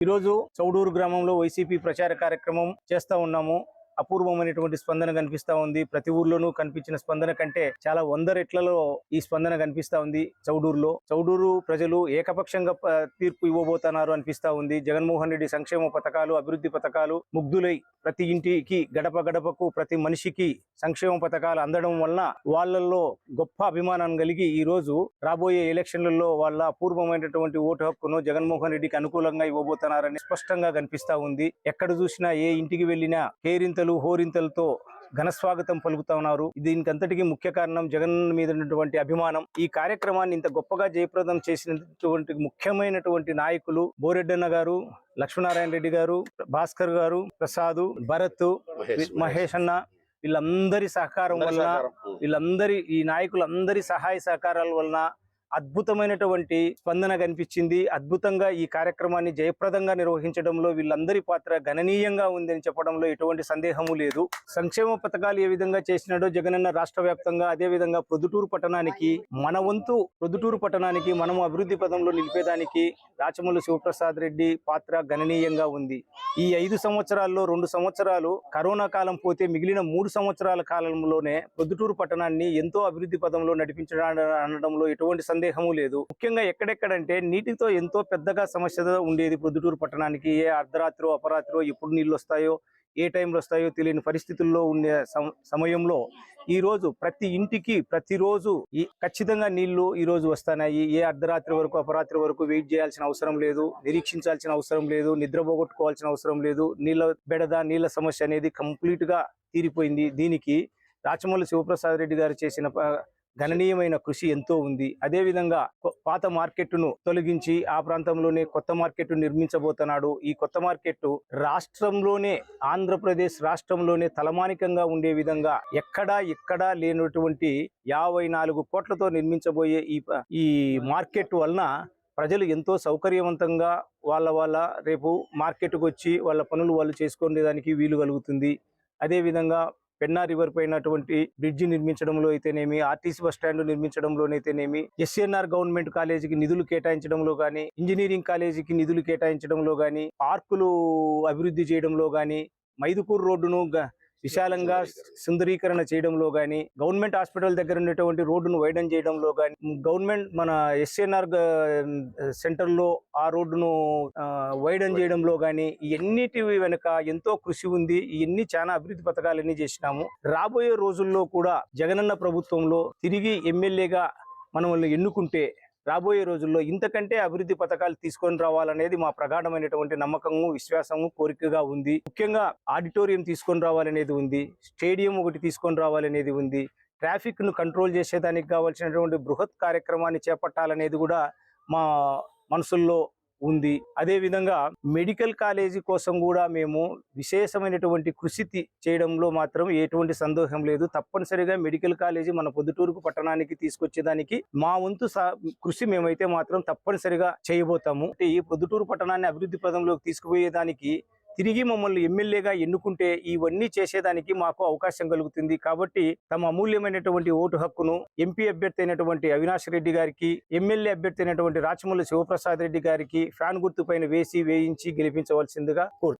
ఈరోజు చౌడూరు గ్రామంలో వైసీపీ ప్రచార కార్యక్రమం చేస్తా ఉన్నాము. అపూర్వమైనటువంటి స్పందన కనిపిస్తా ఉంది. ప్రతి ఊర్లోనూ కనిపించిన స్పందన కంటే చాలా వంద రెట్లలో ఈ స్పందన కనిపిస్తా ఉంది చౌడూరులో. చౌడూరు ప్రజలు ఏకపక్షంగా తీర్పు ఇవ్వబోతున్నారు అనిపిస్తా ఉంది. జగన్మోహన్ రెడ్డి సంక్షేమ పథకాలు అభివృద్ధి పథకాలు ముగ్ధులై ప్రతి ఇంటికి గడప గడపకు ప్రతి మనిషికి సంక్షేమ పథకాలు అందడం వలన వాళ్ళల్లో గొప్ప అభిమానం కలిగి ఈ రోజు రాబోయే ఎలక్షన్లలో వాళ్ళ అపూర్వమైనటువంటి ఓటు హక్కును జగన్మోహన్ రెడ్డికి అనుకూలంగా ఇవ్వబోతున్నారని స్పష్టంగా కనిపిస్తా ఉంది. ఎక్కడ చూసినా ఏ ఇంటికి వెళ్ళినా కేరింతలు హోరింతలతో ఘన స్వాగతం పలుకుతా ఉన్నారు దీనికంతటికి ముఖ్య కారణం జగన్ మీద ఉన్నటువంటి అభిమానం ఈ కార్యక్రమాన్ని ఇంత గొప్పగా జయప్రదం చేసినటువంటి ముఖ్యమైనటువంటి నాయకులు బోరెడ్డన్న గారు లక్ష్మీనారాయణ రెడ్డి గారు భాస్కర్ గారు ప్రసాద్ భరత్ మహేష్ అన్న వీళ్ళందరి సహకారం వలన. వీళ్ళందరి ఈ నాయకులందరి సహాయ సహకారాల వలన అద్భుతమైనటువంటి స్పందన కనిపించింది. అద్భుతంగా ఈ కార్యక్రమాన్ని జయప్రదంగా నిర్వహించడంలో వీళ్ళందరి పాత్ర గణనీయంగా ఉందని చెప్పడంలో ఎటువంటి సందేహము లేదు. సంక్షేమ పథకాలు ఏ విధంగా చేసినాడో జగనన్న రాష్ట్ర వ్యాప్తంగా అదే విధంగా ప్రొద్దుటూరు పట్టణానికి మన వంతు ప్రొద్దుటూరు పట్టణానికి మనము అభివృద్ధి పదంలో నిలిపేదానికి రాచమల్లు శివప్రసాద్ రెడ్డి పాత్ర గణనీయంగా ఉంది. ఈ ఐదు సంవత్సరాల్లో రెండు సంవత్సరాలు కరోనా కాలం పోతే మిగిలిన మూడు సంవత్సరాల కాలంలోనే ప్రొద్దుటూరు పట్టణాన్ని ఎంతో అభివృద్ధి పదంలో నడిపించడం అనడంలో ఎటువంటి సందేహము లేదు. ముఖ్యంగా ఎక్కడెక్కడంటే నీటితో ఎంతో పెద్దగా సమస్య ఉండేది ప్రొద్దుటూరు పట్టణానికి. ఏ అర్ధరాత్రో అపరాత్రో ఎప్పుడు నీళ్ళు వస్తాయో ఏ టైంలో వస్తాయో తెలియని పరిస్థితుల్లో ఉండే సమయంలో ఈ రోజు ప్రతి ఇంటికి ప్రతిరోజు ఈ ఖచ్చితంగా నీళ్ళు ఈ రోజు వస్తున్నాయి ఏ అర్ధరాత్రి వరకు అపరాత్రి వరకు వెయిట్ చేయాల్సిన అవసరం లేదు. నిరీక్షించాల్సిన అవసరం లేదు. నిద్ర పోగొట్టుకోవాల్సిన అవసరం లేదు. నీళ్ళ బెడద నీళ్ళ సమస్య అనేది కంప్లీట్గా తీరిపోయింది. దీనికి రాచమల్లి శివప్రసాద్ రెడ్డి గారు చేసిన గణనీయమైన కృషి ఎంతో ఉంది. అదే విధంగా పాత మార్కెట్ను తొలగించి ఆ ప్రాంతంలోనే కొత్త మార్కెట్ నిర్మించబోతున్నాడు. ఈ కొత్త మార్కెట్ రాష్ట్రంలోనే ఆంధ్రప్రదేశ్ రాష్ట్రంలోనే తలమానికంగా ఉండే విధంగా ఎక్కడా ఎక్కడా లేనటువంటి యాభై నాలుగు కోట్లతో నిర్మించబోయే ఈ ఈ మార్కెట్ వలన ప్రజలు ఎంతో సౌకర్యవంతంగా వాళ్ళ వాళ్ళ రేపు మార్కెట్కు వచ్చి వాళ్ళ పనులు వాళ్ళు చేసుకునే దానికి వీలు కలుగుతుంది. అదేవిధంగా పెన్నా రివర్ పైనటువంటి బ్రిడ్జి నిర్మించడంలో అయితేనేమి ఆర్టీసీ బస్ స్టాండ్ నిర్మించడంలోనైతేనేమి ఎస్ఎన్ఆర్ గవర్నమెంట్ కాలేజీకి నిధులు కేటాయించడంలో గాని ఇంజనీరింగ్ కాలేజీకి నిధులు కేటాయించడంలో గాని పార్కులు అభివృద్ధి చేయడంలో గాని మైదుకూరు రోడ్డును గ- విశాలంగా సుందరీకరణ చేయడంలో గాని గవర్నమెంట్ హాస్పిటల్ దగ్గర ఉన్నటువంటి రోడ్డును వైడన్ చేయడంలో గాని గవర్నమెంట్ మన ఎస్ఎన్ఆర్ సెంటర్లో ఆ రోడ్డును వైడన్ చేయడంలో గాని ఇవన్నిటి వెనుక ఎంతో కృషి ఉంది. ఇవన్నీ చాలా అభివృద్ధి పథకాలన్నీ చేసినాము. రాబోయే రోజుల్లో కూడా జగనన్న ప్రభుత్వంలో తిరిగి ఎమ్మెల్యేగా మనల్ని ఎన్నుకుంటే రాబోయే రోజుల్లో ఇంతకంటే అభివృద్ధి పథకాలు తీసుకొని రావాలనేది మా ప్రగాఢమైనటువంటి నమ్మకము విశ్వాసము కోరికగా ఉంది. ముఖ్యంగా ఆడిటోరియం తీసుకొని రావాలనేది ఉంది. స్టేడియం ఒకటి తీసుకొని రావాలనేది ఉంది. ట్రాఫిక్ను కంట్రోల్ చేసేదానికి కావాల్సినటువంటి బృహత్ కార్యక్రమాన్ని చేపట్టాలనేది కూడా మా మనసుల్లో ఉంది. అదేవిధంగా మెడికల్ కాలేజీ కోసం కూడా మేము విశేషమైనటువంటి కృషి చేయడంలో మాత్రం ఎటువంటి సందేహం లేదు. తప్పనిసరిగా మెడికల్ కాలేజీ మన పొద్దుటూరుకు పట్టణానికి తీసుకొచ్చేదానికి మా వంతు కృషి మేమైతే మాత్రం తప్పనిసరిగా చేయబోతాము. అంటే ఈ పొద్దుటూరు పట్టణాన్ని అభివృద్ధి పదంలోకి తీసుకుపోయేదానికి తిరిగి మమ్మల్ని ఎమ్మెల్యేగా ఎన్నుకుంటే ఇవన్నీ చేసేదానికి మాకు అవకాశం కలుగుతుంది. కాబట్టి తమ అమూల్యమైనటువంటి ఓటు హక్కును ఎంపీ అభ్యర్థి అయినటువంటి అవినాష్ రెడ్డి గారికి ఎమ్మెల్యే అభ్యర్థి అయినటువంటి రాచమల్లి శివప్రసాద్ రెడ్డి గారికి ఫ్యాన్ గుర్తు పైన వేసి వేయించి గెలిపించవలసిందిగా కోరు